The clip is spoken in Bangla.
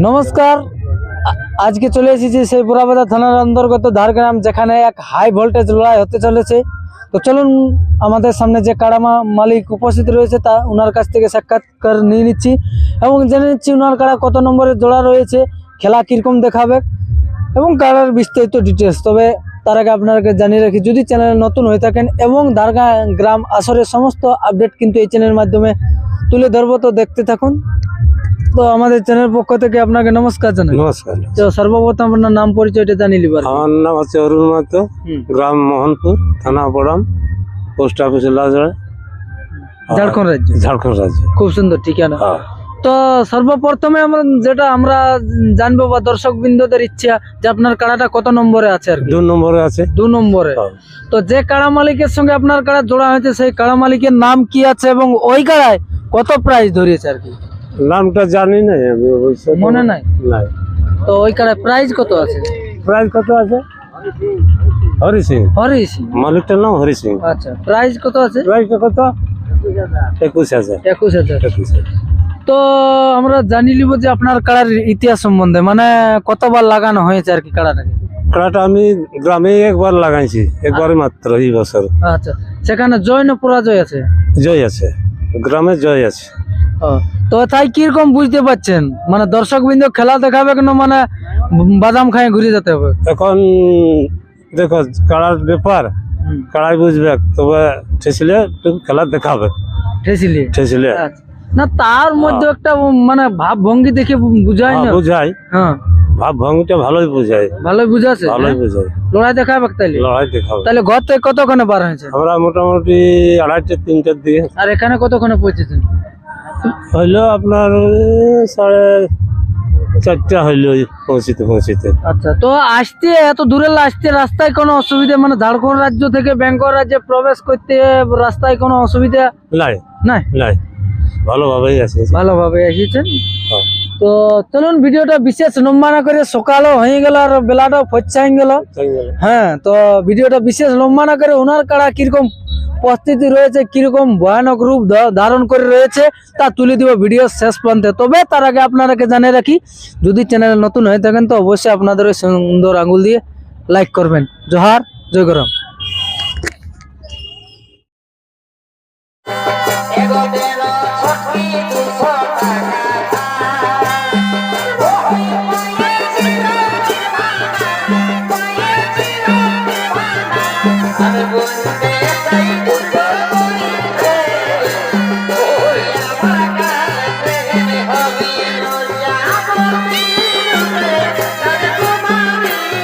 নমস্কার। আজকে চলে এসেছি সেই পুরাবাজার থানার অন্তর্গত ধারগ্রাম, যেখানে এক হাই ভোল্টেজ লড়াই হতে চলেছে। তো চলুন, আমাদের সামনে যে কাড়ামা মালিক উপস্থিত রয়েছে, তা ওনার কাছ থেকে সাক্ষাৎকার নিয়ে নিচ্ছি এবং জেনে নিচ্ছি ওনার কাড়া কত নম্বরে জোড়া রয়েছে, খেলা কীরকম দেখাবে এবং কাড়ার বিস্তারিত ডিটেলস তবে তার আগে আপনাকে জানিয়ে রাখি, যদি চ্যানেলে নতুন হয়ে থাকেন এবং দারগা গ্রাম আসরের সমস্ত আপডেট কিন্তু এই চ্যানেলের মাধ্যমে তুলে ধরবো, তো দেখতে থাকুন। তো আমাদের চ্যানেল পক্ষ থেকে আপনাকে নমস্কার জানাই। নমস্কার। তো সর্বপ্রথম আপনার নাম পরিচয়টা জানিয়ে লিবার আমার নাম আছে অরুণ মাতো গ্রাম মোহনপুর থানা বড়াম পোস্ট অফিস লাজড়া। ঝাড়খণ্ড রাজ্য? ঝাড়খণ্ড রাজ্য। খুব সুন্দর ঠিকানা। হ্যাঁ। তো সর্বপ্রথমে আমরা যেটা আমরা জানব বা দর্শক বিন্দুদের ইচ্ছা যে আপনার কাড়াটা কত নম্বরে আছে আর দু নম্বরে আছে। দু নম্বরে। হ্যাঁ। তো যে কাড়া মালিকের সঙ্গে আপনার কাড়া জোড়া হয়েছে সেই কাড়া মালিকের নাম কি আছে এবং ওই কাড়ায় কত প্রাইস ধরিয়েছে আর কি? নামটা জানি না আমি অবশ্য মনে নাই? নাই। তো ওই কাড়ায় প্রাইস কত আছে? প্রাইস কত আছে? হরি সিং। হরি সিং। মালিকটার নাম হরি সিং। আচ্ছা প্রাইস কত আছে? প্রাইসটা কত? একুশ হাজার। একুশ হাজার। একুশ হাজার। তো আমরা জানি নিব যে আপনার কাড়ার ইতিহাস সম্বন্ধে মানে কতবার লাগানো হয়েছে আর কি কাড়াটাকে? কাড়াটা আমি গ্রামে একবার লাগাইছি একবারই মাত্র এই বছর। আচ্ছা সেখানে জয় না পরাজয় আছে? জয় আছে গ্রামে জয় আছে। তো তাই কীরকম বুঝতে পারছেন? মানে দর্শক বিন্দু খেলা দেখাবে কেন মানে বাদাম খাই ঘুরে যেতে হবে? এখন দেখো কাড়ার ব্যাপার কাড়াই বুঝবে তবে ঠেসলে খেলা দেখাবে। ঠেসিলি? ঠেসলে। আচ্ছা। না তার মধ্যে একটা মানে ভাব ভঙ্গি দেখে বুঝায় না? বুঝাই হ্যাঁ। ভাব ভঙ্গিটা ভালোই বুঝায়। ভালোই বুঝাছে? ভালোই বুঝাই লড়াই দেখাবে তাইলে? লড়াই দেখাবে। তাহলে ঘর থেকে কতক্ষণে বার হয়েছে? আমরা মোটামুটি আড়াইটে তিনটার দিকে। আর এখানে কতক্ষণে পৌঁছেছেন? হইল আপনার সাড়ে চারটা হইল পৌঁছিতে পৌঁছিতে। আচ্ছা তো আসতে এত দূরে আসতে রাস্তায় কোনো অসুবিধা? মানে ঝাড়খণ্ড রাজ্য থেকে ব্যাংক রাজ্যে প্রবেশ করতে রাস্তায় কোনো অসুবিধা নাই। নাই? নাই। ভালোভাবেই আছে ভালোভাবে এসেছেন হ্যাঁ। তো চলুন ভিডিওটা বিশেষ লম্বা না করে সকালও হয়ে গেল আর বেলাটাও ফচ্ছা হয়ে গেল। হ্যাঁ তো ভিডিওটা বিশেষ লম্বা না করে ওনার কারা কীরকম উপস্থিতি রয়েছে কীরকম ভয়ানক রূপ ধারণ করে রয়েছে তা তুলে দিব ভিডিও শেষ প্রান্তে। তবে তার আগে আপনারাকে জানিয়ে রাখি যদি চ্যানেল নতুন হয়ে থাকেন তো অবশ্যই আপনাদের ওই সুন্দর আঙুল দিয়ে লাইক করবেন। জোহার জয় গরম। Thank you.